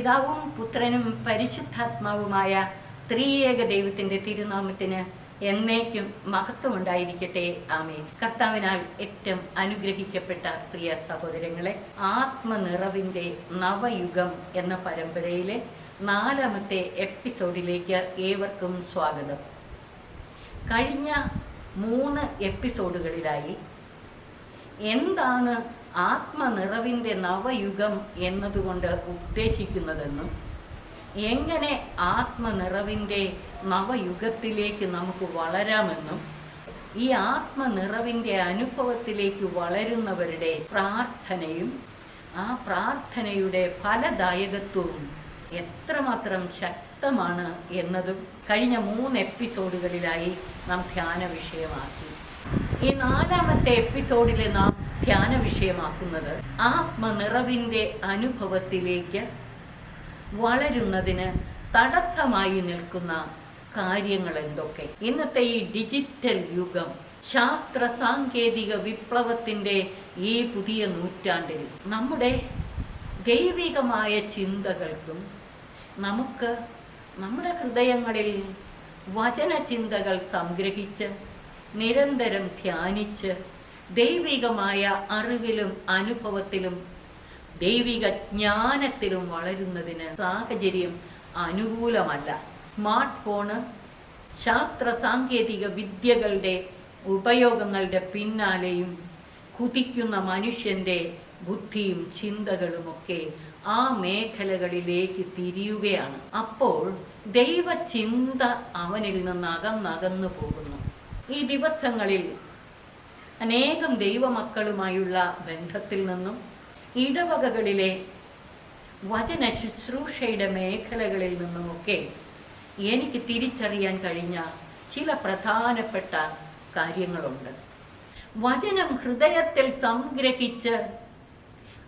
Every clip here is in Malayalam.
പിതാവും പുത്രനും പരിശുദ്ധാത്മാവുമായ ത്രിയേക ദൈവത്തിന്റെ തിരുനാമത്തിന് എന്നേക്കും മഹത്വമുണ്ടായിരിക്കട്ടെ. ആമേ കർത്താവിനാൽ ഏറ്റവും അനുഗ്രഹിക്കപ്പെട്ട പ്രിയ സഹോദരങ്ങളെ ആത്മനിറവിന്റെ നവയുഗം എന്ന പരമ്പരയിലെ നാലാമത്തെ എപ്പിസോഡിലേക്ക് ഏവർക്കും സ്വാഗതം. കഴിഞ്ഞ മൂന്ന് എപ്പിസോഡുകളിലായി എന്താണ് ആത്മനിറവിന്റെ നവയുഗം എന്നതുകൊണ്ട് ഉദ്ദേശിക്കുന്നതെന്നും എങ്ങനെ ആത്മനിറവിന്റെ നവയുഗത്തിലേക്ക് നമുക്ക് വളരാമെന്നും ഈ ആത്മനിറവിന്റെ അനുഭവത്തിലേക്ക് വളരുന്നവരുടെ പ്രാർത്ഥനയും ആ പ്രാർത്ഥനയുടെ ഫലദായകത്വവും എത്രമാത്രം ശക്തമാണ് എന്നതും കഴിഞ്ഞ മൂന്ന് എപ്പിസോഡുകളിലായി നാം ധ്യാന വിഷയമാക്കി ഈ നാലാമത്തെ എപ്പിസോഡിൽ നാം ധ്യാന വിഷയമാക്കുന്നത് ആത്മനിറവിന്റെ അനുഭവത്തിലേക്ക് വളരുന്നതിന് തടസ്സമായി നിൽക്കുന്ന കാര്യങ്ങൾ എന്തൊക്കെ ഇന്നത്തെ ഈ ഡിജിറ്റൽ യുഗം ശാസ്ത്ര സാങ്കേതിക വിപ്ലവത്തിന്റെ ഈ പുതിയ നൂറ്റാണ്ടിൽ നമ്മുടെ ദൈവികമായ ചിന്തകൾക്കും നമുക്ക് നമ്മുടെ ഹൃദയങ്ങളിൽ വചന ചിന്തകൾ സംഗ്രഹിച്ച് നിരന്തരം ധ്യാനിച്ച് ദൈവികമായ അറിവിലും അനുഭവത്തിലും ദൈവിക ജ്ഞാനത്തിലും വളരുന്നതിന് സാഹചര്യം അനുകൂലമല്ല. സ്മാർട്ട് ഫോണ് ശാസ്ത്ര സാങ്കേതിക വിദ്യകളുടെ ഉപയോഗങ്ങളുടെ പിന്നാലെയും കുതിക്കുന്ന മനുഷ്യന്റെ ബുദ്ധിയും ചിന്തകളുമൊക്കെ ആ മേഖലകളിലേക്ക് തിരിയുകയാണ്. അപ്പോൾ ദൈവചിന്ത അവനിൽ നിന്ന് അകന്നകന്നു പോകുന്നു. ഈ ദിവസങ്ങളിൽ അനേകം ദൈവമക്കളുമായുള്ള ബന്ധത്തിൽ നിന്നും ഇടവകകളിലെ വചന ശുശ്രൂഷയുടെ മേഖലകളിൽ നിന്നുമൊക്കെ എനിക്ക് തിരിച്ചറിയാൻ കഴിഞ്ഞ ചില പ്രധാനപ്പെട്ട കാര്യങ്ങളുണ്ട്. വചനം ഹൃദയത്തിൽ സംഗ്രഹിച്ച്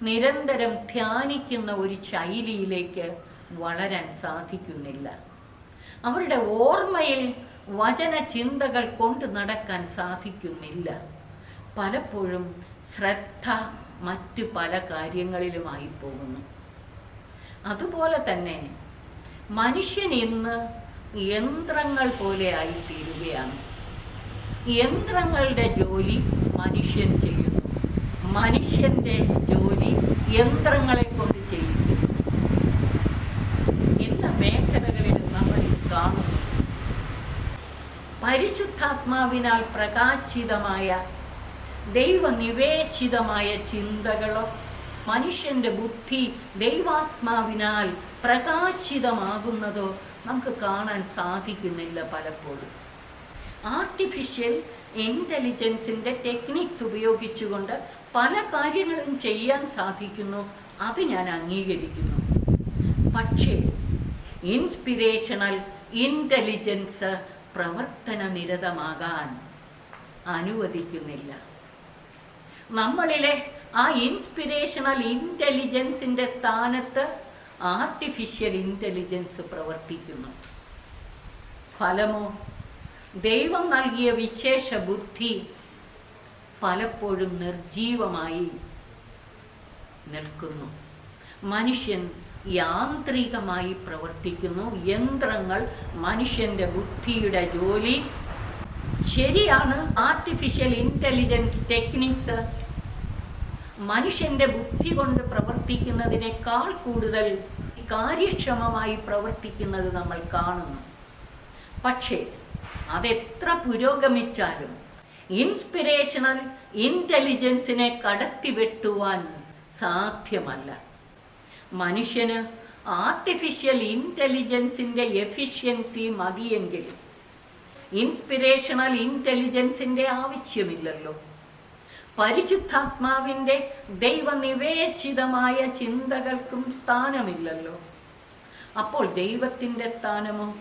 നിരന്തരം ധ്യാനിക്കുന്ന ഒരു ശൈലിയിലേക്ക് വളരാൻ സാധിക്കുന്നില്ല. അവരുടെ ഓർമ്മയിൽ വചന ചിന്തകൾ കൊണ്ടു നടക്കാൻ സാധിക്കുന്നില്ല. പലപ്പോഴും ശ്രദ്ധ മറ്റ് പല കാര്യങ്ങളിലുമായി പോകുന്നു അതുപോലെ തന്നെ മനുഷ്യൻ ഇന്ന് യന്ത്രങ്ങൾ പോലെ ആയിത്തീരുകയാണ്. യന്ത്രങ്ങളുടെ ജോലി മനുഷ്യൻ ചെയ്യുന്നു. മനുഷ്യന്റെ ജോലി യന്ത്രങ്ങളെ കൊണ്ട് ചെയ്യുന്നു. എന്ന മേഖലകളിൽ നമ്മൾ കാണുന്നു. പരിശുദ്ധാത്മാവിനാൽ പ്രകാശിതമായ ദൈവനിവേശിതമായ ചിന്തകളോ മനുഷ്യന്റെ ബുദ്ധി ദൈവാത്മാവിനാൽ പ്രകാശിതമാകുന്നതോ നമുക്ക് കാണാൻ സാധിക്കുന്നില്ല പലപ്പോഴും. ആർട്ടിഫിഷ്യൽ ഇന്റലിജൻസിന്റെ ടെക്നിക്സ് ഉപയോഗിച്ചുകൊണ്ട് പല കാര്യങ്ങളും ചെയ്യാൻ സാധിക്കുന്നു. അത് ഞാൻ അംഗീകരിക്കുന്നു. പക്ഷേ ഇൻസ്പിരേഷണൽ ഇന്റലിജൻസ് പ്രവർത്തന നിരതമാകാൻ അനുവദിക്കുന്നില്ല. നമ്മളിലെ ആ ഇൻസ്പിരേഷണൽ ഇന്റലിജൻസിന്റെ സ്ഥാനത്ത് ആർട്ടിഫിഷ്യൽ ഇന്റലിജൻസ് പ്രവർത്തിക്കുന്നു. ഫലമോ? ദൈവം നൽകിയ വിശേഷ ബുദ്ധി പലപ്പോഴും നിർജീവമായി നിൽക്കുന്നു. മനുഷ്യൻ യാന്ത്രികമായി പ്രവർത്തിക്കുന്നു. യന്ത്രങ്ങൾ മനുഷ്യന്റെ ബുദ്ധിയുടെ ജോലി. ശരിയാണ് ആർട്ടിഫിഷ്യൽ ഇന്റലിജൻസ് ടെക്നിക്സ് മനുഷ്യന്റെ ബുദ്ധി കൊണ്ട് പ്രവർത്തിക്കുന്നതിനേക്കാൾ കൂടുതൽ കാര്യക്ഷമമായി പ്രവർത്തിക്കുന്നത് നമ്മൾ കാണുന്നു. പക്ഷേ അതെത്ര പുരോഗമിച്ചാലും ഇൻസ്പിരേഷണൽ ഇന്റലിജൻസിനെ കടത്തിവെട്ടുവാൻ സാധ്യമല്ല. മനുഷ്യന് ആർട്ടിഫിഷ്യൽ ഇന്റലിജൻസിന്റെ എഫിഷ്യൻസി മതിയെങ്കിൽ ഇൻസ്പിരേഷണൽ ഇന്റലിജൻസിന്റെ ആവശ്യമില്ലല്ലോ. പരിശുദ്ധാത്മാവിന്റെ ദൈവനിവേശിതമായ ചിന്തകൾക്കും സ്ഥാനമില്ലല്ലോ. അപ്പോൾ ദൈവത്തിന്റെ സ്ഥാനമോ?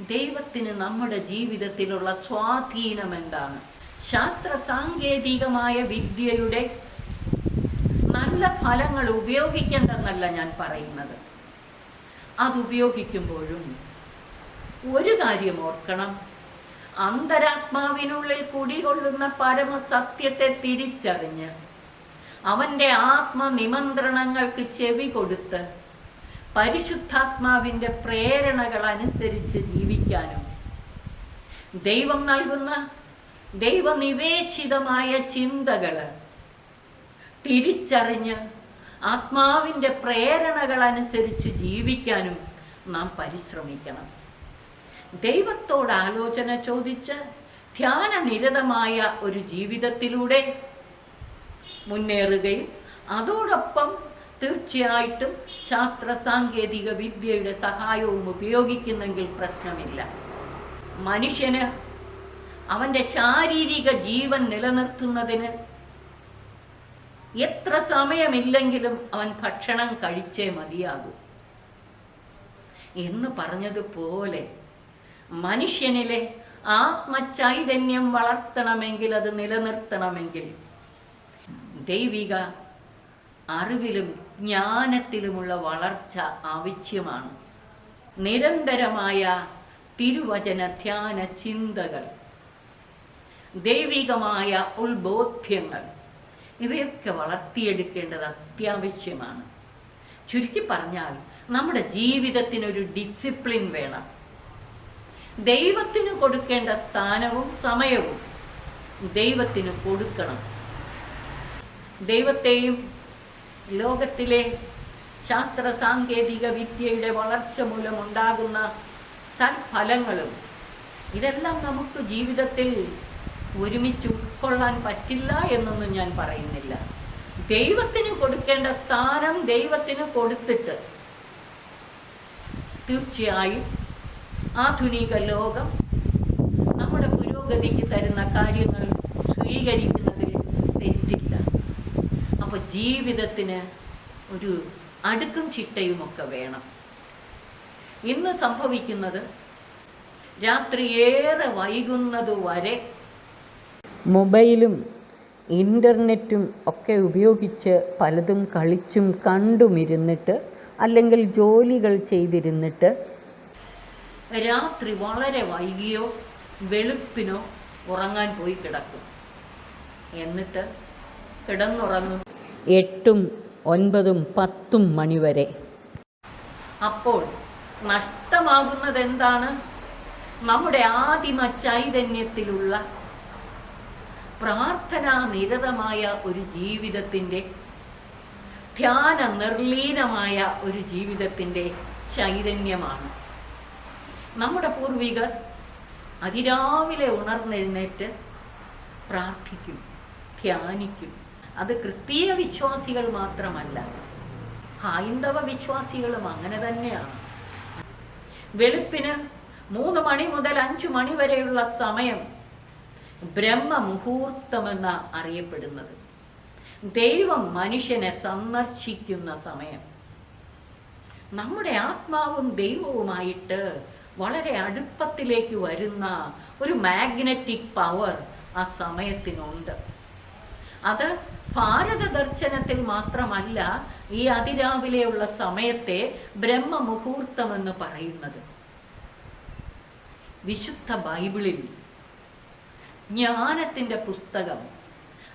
ദൈവത്തിന് നമ്മുടെ ജീവിതത്തിലുള്ള സ്വാധീനം എന്താണ്? ശാസ്ത്ര സാങ്കേതികമായ വിദ്യയുടെ നല്ല ഫലങ്ങൾ ഉപയോഗിക്കേണ്ടെന്നല്ല ഞാൻ പറയുന്നത്. അതുപയോഗിക്കുമ്പോഴും ഒരു കാര്യം ഓർക്കണം. അന്തരാത്മാവിനുള്ളിൽ കുടികൊള്ളുന്ന പരമസത്യത്തെ തിരിച്ചറിഞ്ഞ് അവന്റെ ആത്മനിമന്ത്രണങ്ങൾക്ക് ചെവി കൊടുത്ത് പരിശുദ്ധാത്മാവിന്റെ പ്രേരണകൾ അനുസരിച്ച് ജീവിക്കാനും ദൈവം നൽകുന്ന ദൈവനിവേശിതമായ ചിന്തകൾ തിരിച്ചറിഞ്ഞ് ആത്മാവിന്റെ പ്രേരണകൾ അനുസരിച്ച് ജീവിക്കാനും നാം പരിശ്രമിക്കണം. ദൈവത്തോട് ആലോചന ചോദിച്ച് ധ്യാനനിരതമായ ഒരു ജീവിതത്തിലൂടെ മുന്നേറുകയും അതോടൊപ്പം തീർച്ചയായിട്ടും ശാസ്ത്ര സാങ്കേതിക വിദ്യയുടെ സഹായവും ഉപയോഗിക്കുന്നെങ്കിൽ പ്രശ്നമില്ല. മനുഷ്യന് അവന്റെ ശാരീരിക ജീവൻ നിലനിർത്തുന്നതിന് എത്ര സമയമില്ലെങ്കിലും അവൻ ഭക്ഷണം കഴിച്ചേ മതിയാകൂ. എന്ന് പറഞ്ഞതുപോലെ മനുഷ്യനിലെ ആത്മചൈതന്യം വളർത്തണമെങ്കിൽ അത് നിലനിർത്തണമെങ്കിൽ ദൈവിക അറിവിലും ജ്ഞാനത്തിലുമുള്ള വളർച്ച ആവശ്യമാണ്. നിരന്തരമായ തിരുവചന ധ്യാന ചിന്തകൾ ദൈവികമായ ഉത്ബോധ്യങ്ങൾ ഇവയൊക്കെ വളർത്തിയെടുക്കേണ്ടത് അത്യാവശ്യമാണ്. ചുരുക്കി പറഞ്ഞാൽ നമ്മുടെ ജീവിതത്തിനൊരു ഡിസിപ്ലിൻ വേണം. ദൈവത്തിന് കൊടുക്കേണ്ട സ്ഥാനവും സമയവും ദൈവത്തിന് കൊടുക്കണം. ദൈവത്തെയും ലോകത്തിലെ ശാസ്ത്ര സാങ്കേതിക വിദ്യയുടെ വളർച്ച മൂലമുണ്ടാകുന്ന സൽഫലങ്ങളും ഇതെല്ലാം നമുക്ക് ജീവിതത്തിൽ ഒരുമിച്ച് ഉൾക്കൊള്ളാൻ പറ്റില്ല എന്നൊന്നും ഞാൻ പറയുന്നില്ല. ദൈവത്തിന് കൊടുക്കേണ്ട സ്ഥാനം ദൈവത്തിന് കൊടുത്തിട്ട് തീർച്ചയായും ആധുനിക ലോകം നമ്മുടെ പുരോഗതിക്ക് തരുന്ന കാര്യങ്ങൾ സ്വീകരിക്കുന്നതിൽ തെറ്റില്ല. അപ്പോൾ ജീവിതത്തിന് ഒരു അടുക്കും ചിട്ടയുമൊക്കെ വേണം. ഇന്ന് സംഭവിക്കുന്നത് രാത്രി ഏറെ വൈകുന്നതുവരെ മൊബൈലും ഇന്റർനെറ്റും ഒക്കെ ഉപയോഗിച്ച് പലതും കളിച്ചും കണ്ടുമിരുന്നിട്ട് അല്ലെങ്കിൽ ജോലികൾ ചെയ്തിരുന്നിട്ട് രാത്രി വളരെ വൈകിയോ വെളുപ്പിനോ ഉറങ്ങാൻ പോയി കിടക്കും. എന്നിട്ട് കിടന്നുറങ്ങും. എട്ടും ഒൻപതും പത്തും മണിവരെ. അപ്പോൾ നഷ്ടമാകുന്നത് എന്താണ് നമ്മുടെ ആദിമ ചൈതന്യത്തിലുള്ള പ്രാർത്ഥനാ നിരതമായ ഒരു ജീവിതത്തിന്റെ ധ്യാന നിർലീനമായ ഒരു ജീവിതത്തിന്റെ ചൈതന്യമാണ്. നമ്മുടെ പൂർവികർ അതിരാവിലെ ഉണർന്നെഴുന്നേറ്റ് പ്രാർത്ഥിക്കും ധ്യാനിക്കും. അത് ക്രിസ്തീയ വിശ്വാസികൾ മാത്രമല്ല ഹൈന്ദവ വിശ്വാസികളും അങ്ങനെ തന്നെയാണ്. വെളുപ്പിന് മൂന്ന് മണി മുതൽ അഞ്ചു മണി വരെയുള്ള സമയം ബ്രഹ്മ മുഹൂർത്തമെന്ന അറിയപ്പെടുന്നത്. ദൈവം മനുഷ്യനെ സന്ദർശിക്കുന്ന സമയം. നമ്മുടെ ആത്മാവും ദൈവവുമായിട്ട് വളരെ അടുപ്പത്തിലേക്ക് വരുന്ന ഒരു മാഗ്നറ്റിക് പവർ ആ സമയത്തിനുണ്ട്. അത് ഭാരത ദർശനത്തിൽ മാത്രമല്ല ഈ അതിരാവിലെയുള്ള സമയത്തെ ബ്രഹ്മമുഹൂർത്തമെന്ന് പറയുന്നത്. വിശുദ്ധ ബൈബിളിൽ ജ്ഞാനത്തിന്റെ പുസ്തകം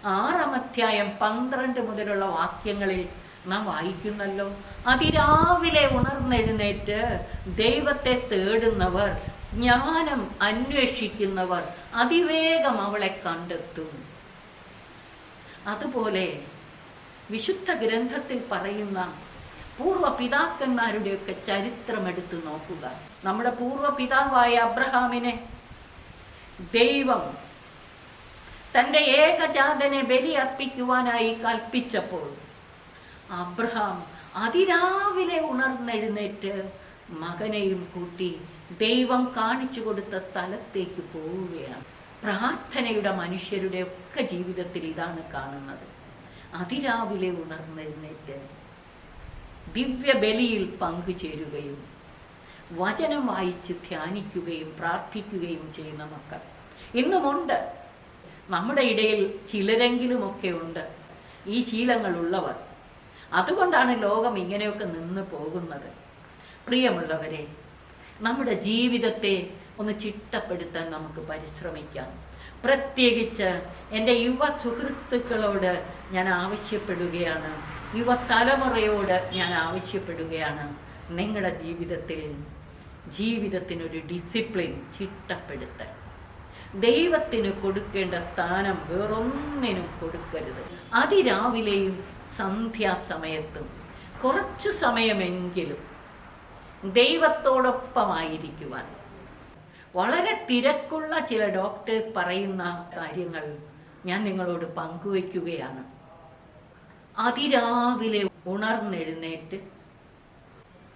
ആറാം അധ്യായം പന്ത്രണ്ട് മുതലുള്ള വാക്യങ്ങളിൽ നാം വായിക്കുന്നല്ലോ. അതിരാവിലെ ഉണർന്നെഴുന്നേറ്റ് ദൈവത്തെ തേടുന്നവർ ജ്ഞാനം അന്വേഷിക്കുന്നവർ അതിവേഗം അവളെ കണ്ടെത്തും. അതുപോലെ വിശുദ്ധ ഗ്രന്ഥത്തിൽ പറയുന്ന പൂർവ പിതാക്കന്മാരുടെയൊക്കെ ചരിത്രം എടുത്തു നോക്കുക. നമ്മുടെ പൂർവ പിതാവായ അബ്രഹാമിനെ ദൈവം തന്റെ ഏകജാതനെ ബലി അർപ്പിക്കുവാനായി കൽപ്പിച്ചപ്പോൾ അബ്രഹാം അതിരാവിലെ ഉണർന്നെഴുന്നേറ്റ് മകനെയും കൂട്ടി ദൈവം കാണിച്ചു കൊടുത്ത സ്ഥലത്തേക്ക് പോവുകയാണ്. പ്രാർത്ഥനയുടെ മനുഷ്യരുടെ ഒക്കെ ജീവിതത്തിൽ ഇതാണ് കാണുന്നത്. അതിരാവിലെ ഉണർന്നെഴുന്നേറ്റ് ദിവ്യബലിയിൽ പങ്കുചേരുകയും വചനം വായിച്ച് ധ്യാനിക്കുകയും പ്രാർത്ഥിക്കുകയും ചെയ്യുന്ന മക്കൾ ഇന്നുമുണ്ട് നമ്മുടെ ഇടയിൽ ചിലരെങ്കിലുമൊക്കെ ഉണ്ട്. ഈ ശീലങ്ങളുള്ളവർ അതുകൊണ്ടാണ് ലോകം ഇങ്ങനെയൊക്കെ നിന്ന് പോകുന്നത്. പ്രിയമുള്ളവരെ നമ്മുടെ ജീവിതത്തെ ഒന്ന് ചിട്ടപ്പെടുത്താൻ നമുക്ക് പരിശ്രമിക്കാം. പ്രത്യേകിച്ച് എന്റെ യുവ സുഹൃത്തുക്കളോട് ഞാൻ ആവശ്യപ്പെടുകയാണ്. യുവതലമുറയോട് ഞാൻ ആവശ്യപ്പെടുകയാണ്. നിങ്ങളുടെ ജീവിതത്തിൽ ജീവിതത്തിനൊരു ഡിസിപ്ലിൻ ചിട്ടപ്പെടുത്തൽ. ദൈവത്തിന് കൊടുക്കേണ്ട സ്ഥാനം വേറൊന്നിനും കൊടുക്കരുത്. അതിരാവിലെയും സന്ധ്യാസമയത്തും. കുറച്ചു സമയമെങ്കിലും ദൈവത്തോടൊപ്പമായിരിക്കുവാൻ. വളരെ തിരക്കുള്ള ചില ഡോക്ടേഴ്സ് പറയുന്ന കാര്യങ്ങൾ ഞാൻ നിങ്ങളോട് പങ്കുവയ്ക്കുകയാണ് അതിരാവിലെ ഉണർന്നെഴുന്നേറ്റ്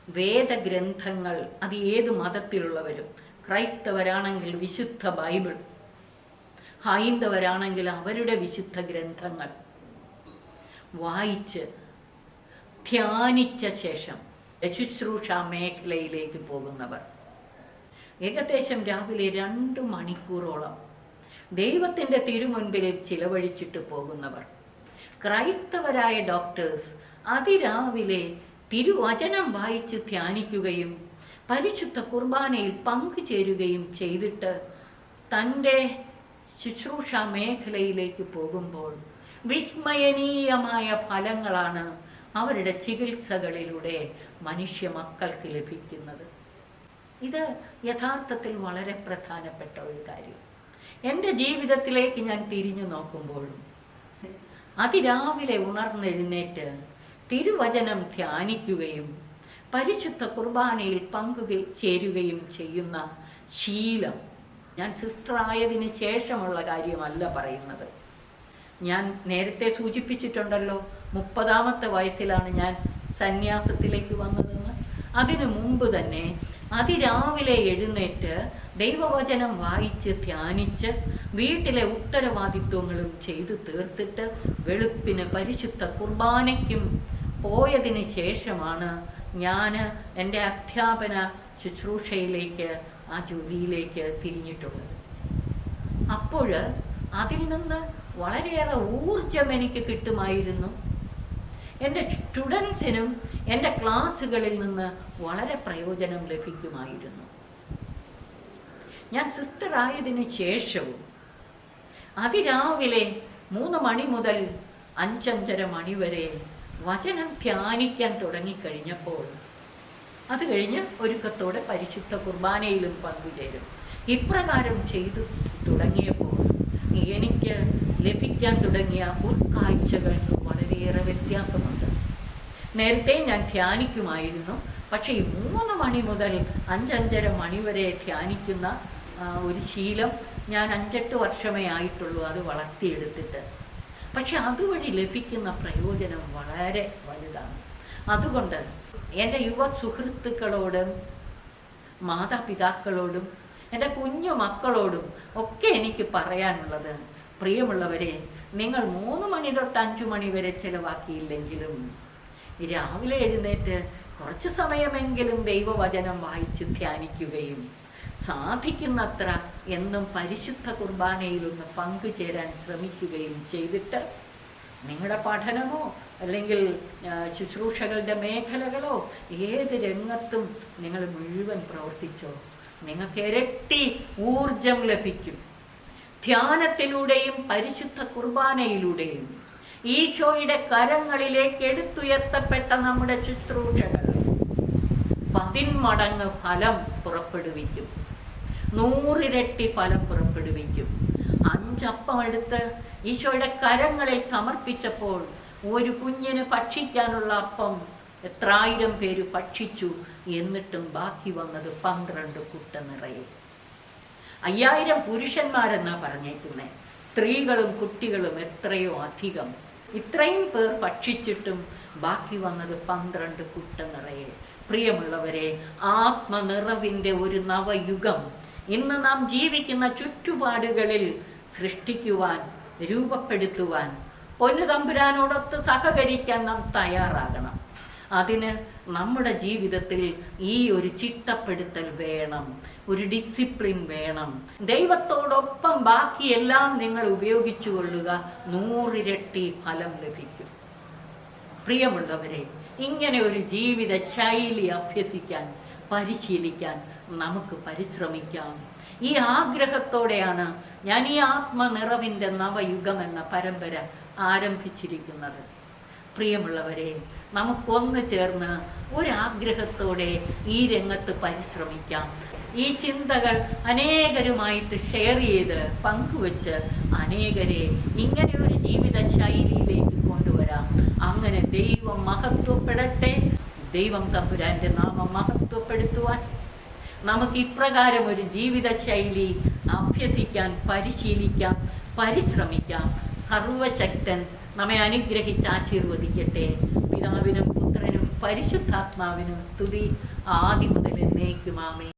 വേദഗ്രന്ഥങ്ങൾ അത് ഏത് മതത്തിലുള്ളവരും ക്രൈസ്തവരാണെങ്കിൽ വിശുദ്ധ ബൈബിൾ ഹൈന്ദവരാണെങ്കിൽ അവരുടെ വിശുദ്ധ ഗ്രന്ഥങ്ങൾ വായിച്ച് ധ്യാനിച്ച ശേഷം ശുശ്രൂഷ മേഖലയിലേക്ക് പോകുന്നവർ. ഏകദേശം രാവിലെ രണ്ട് മണിക്കൂറോളം ദൈവത്തിന്റെ തിരുമുൻപിൽ ചിലവഴിച്ചിട്ട് പോകുന്നവർ. ക്രൈസ്തവരായ ഡോക്ടേഴ്സ് അതിരാവിലെ തിരുവചനം വായിച്ച് ധ്യാനിക്കുകയും പരിശുദ്ധ കുർബാനയിൽ പങ്കുചേരുകയും ചെയ്തിട്ട് തന്റെ ശുശ്രൂഷ മേഖലയിലേക്ക് പോകുമ്പോൾ വിസ്മയനീയമായ ഫലങ്ങളാണ് അവരുടെ ചികിത്സകളിലൂടെ മനുഷ്യ മക്കൾക്ക് ലഭിക്കുന്നത്. ഇത് യഥാർത്ഥത്തിൽ വളരെ പ്രധാനപ്പെട്ട ഒരു കാര്യം. എന്റെ ജീവിതത്തിലേക്ക് ഞാൻ തിരിഞ്ഞു നോക്കുമ്പോഴും അതിരാവിലെ ഉണർന്നെഴുന്നേറ്റ് തിരുവചനം ധ്യാനിക്കുകയും പരിശുദ്ധ കുർബാനയിൽ പങ്കു ചേരുകയും ചെയ്യുന്ന ശീലം ഞാൻ സിസ്റ്റർ ആയതിന് ശേഷമുള്ള കാര്യമല്ല പറയുന്നത്. ഞാൻ നേരത്തെ സൂചിപ്പിച്ചിട്ടുണ്ടല്ലോ മുപ്പതാമത്തെ വയസ്സിലാണ് ഞാൻ സന്യാസത്തിലേക്ക് വന്നതെന്ന്. അതിനു മുമ്പ് തന്നെ അതിരാവിലെ എഴുന്നേറ്റ് ദൈവവചനം വായിച്ച് ധ്യാനിച്ച് വീട്ടിലെ ഉത്തരവാദിത്വങ്ങളും ചെയ്തു തീർത്തിട്ട് വെളുപ്പിന് പരിശുദ്ധ കുർബാനയ്ക്കും പോയതിന് ശേഷമാണ് ഞാൻ എന്റെ അധ്യാപന ശുശ്രൂഷയിലേക്ക് ആ ജോലിയിലേക്ക് തിരിഞ്ഞിട്ടുള്ളത്. അപ്പോൾ അതിൽ നിന്ന് വളരെയേറെ ഊർജം എനിക്ക് കിട്ടുമായിരുന്നു. എന്റെ സ്റ്റുഡൻസിനും എന്റെ ക്ലാസ്സുകളിൽ നിന്ന് വളരെ പ്രയോജനം ലഭിക്കുമായിരുന്നു. ഞാൻ സിസ്റ്റർ ആയതിന് ശേഷവും അതിരാവിലെ മൂന്ന് മണി മുതൽ അഞ്ചഞ്ചര മണി വരെ വചനം ധ്യാനിക്കാൻ തുടങ്ങിക്കഴിഞ്ഞപ്പോൾ അത് കഴിഞ്ഞ് ഒരുക്കത്തോടെ പരിശുദ്ധ കുർബാനയിലും പങ്കുചേരും. ഇപ്രകാരം ചെയ്തു തുടങ്ങിയപ്പോൾ എനിക്ക് ലഭിക്കാൻ തുടങ്ങിയ ഉൾക്കാഴ്ചകൾ വളരെയേറെ വ്യത്യാസമുണ്ട്. നേരത്തെ ഞാൻ ധ്യാനിക്കുമായിരുന്നു. പക്ഷേ ഈ മൂന്ന് മണി മുതൽ അഞ്ചഞ്ചര മണി വരെ ധ്യാനിക്കുന്ന ഒരു ശീലം ഞാൻ അഞ്ചെട്ട് വർഷമേ ആയിട്ടുള്ളൂ അത് വളർത്തിയെടുത്തിട്ട്. പക്ഷെ അതുവഴി ലഭിക്കുന്ന പ്രയോജനം വളരെ വലുതാണ്. അതുകൊണ്ട് എന്റെ യുവ സുഹൃത്തുക്കളോടും മാതാപിതാക്കളോടും എന്റെ കുഞ്ഞു മക്കളോടും ഒക്കെ എനിക്ക് പറയാനുള്ളത് പ്രിയമുള്ളവരെ നിങ്ങൾ മൂന്ന് മണി തൊട്ട് അഞ്ചു മണി വരെ ചിലവാക്കിയില്ലെങ്കിലും രാവിലെ എഴുന്നേറ്റ് കുറച്ച് സമയമെങ്കിലും ദൈവവചനം വായിച്ച് ധ്യാനിക്കുകയും സാധിക്കുന്നത്ര എന്നും പരിശുദ്ധ കുർബാനയിലൊന്ന് പങ്കുചേരാൻ ശ്രമിക്കുകയും ചെയ്തിട്ട് നിങ്ങളുടെ പഠനമോ അല്ലെങ്കിൽ ശുശ്രൂഷകളുടെ മേഖലകളോ ഏത് രംഗത്തും നിങ്ങൾ മുഴുവൻ പ്രവർത്തിച്ചോ നിങ്ങൾക്ക് ഇരട്ടി ഊർജം ലഭിക്കും. ധ്യാനത്തിലൂടെയും പരിശുദ്ധ കുർബാനയിലൂടെയും ഈശോയുടെ കരങ്ങളിലേക്ക് എടുത്തുയർത്തപ്പെട്ട നമ്മുടെ ശുശ്രൂഷകൾ പതിന്മടങ്ങ് ഫലം പുറപ്പെടുവിക്കും. നൂറിരട്ടി ഫലം പുറപ്പെടുവിക്കും. അഞ്ചപ്പം എടുത്ത് ഈശോയുടെ കരങ്ങളിൽ സമർപ്പിച്ചപ്പോൾ ഒരു കുഞ്ഞിന് ഭക്ഷിക്കാനുള്ള അപ്പം എത്രായിരം പേര് ഭക്ഷിച്ചു എന്നിട്ടും ബാക്കി വന്നത് പന്ത്രണ്ട് കുട്ട നിറയെ അയ്യായിരം പുരുഷന്മാരെന്നാ പറഞ്ഞേക്കുന്നത് സ്ത്രീകളും കുട്ടികളും എത്രയോ അധികം. ഇത്രയും പേർ ഭക്ഷിച്ചിട്ടും ബാക്കി വന്നത് പന്ത്രണ്ട് കുട്ട നിറയെ. പ്രിയമുള്ളവരെ ആത്മനിറവിന്റെ ഒരു നവയുഗം. ഇന്ന് നാം ജീവിക്കുന്ന ചുറ്റുപാടുകളിൽ സൃഷ്ടിക്കുവാൻ രൂപപ്പെടുത്തുവാൻ പൊന്നു തമ്പുരാനോടൊത്ത് സഹകരിക്കാൻ നാം തയ്യാറാകണം. അതിന് നമ്മുടെ ജീവിതത്തിൽ ഈ ഒരു ചിട്ടപ്പെടുത്തൽ വേണം ഒരു ഡിസിപ്ലിൻ വേണം. ദൈവത്തോടൊപ്പം ബാക്കിയെല്ലാം നിങ്ങൾ ഉപയോഗിച്ചു കൊള്ളുക നൂറിരട്ടി ഫലം ലഭിക്കും. പ്രിയമുള്ളവരെ ഇങ്ങനെ ഒരു ജീവിത ശൈലി അഭ്യസിക്കാൻ പരിശീലിക്കാൻ നമുക്ക് പരിശ്രമിക്കാം. ഈ ആഗ്രഹത്തോടെയാണ് ഞാൻ ഈ ആത്മനിറവിന്റെ നവയുഗം എന്ന പരമ്പര ആരംഭിച്ചിരിക്കുന്നത്. പ്രിയമുള്ളവരെ നമുക്കൊന്ന് ചേർന്ന് ഒരാഗ്രഹത്തോടെ ഈ രംഗത്ത് പരിശ്രമിക്കാം. ഈ ചിന്തകൾ അനേകരുമായിട്ട് ഷെയർ ചെയ്ത് പങ്കുവെച്ച് അനേകരെ ഇങ്ങനെ ഒരു ജീവിത ശൈലിയിലേക്ക് കൊണ്ടുവരാം. അങ്ങനെ ദൈവം മഹത്വപ്പെടട്ടെ. ദൈവം തമ്പുരാന്റെ നാമം മഹത്വപ്പെടുത്തുവാൻ. നമുക്ക് ഇപ്രകാരം ഒരു ജീവിത ശൈലി അഭ്യസിക്കാൻ പരിശീലിക്കാം പരിശ്രമിക്കാം. സർവശക്തൻ നമ്മെ അനുഗ്രഹിച്ച് ആശീർവദിക്കട്ടെ. പിതാവിനും പുത്രനും പരിശുദ്ധാത്മാവിനും തുതി ആദ്യം മുതൽ എന്നേക്കുമാമേ.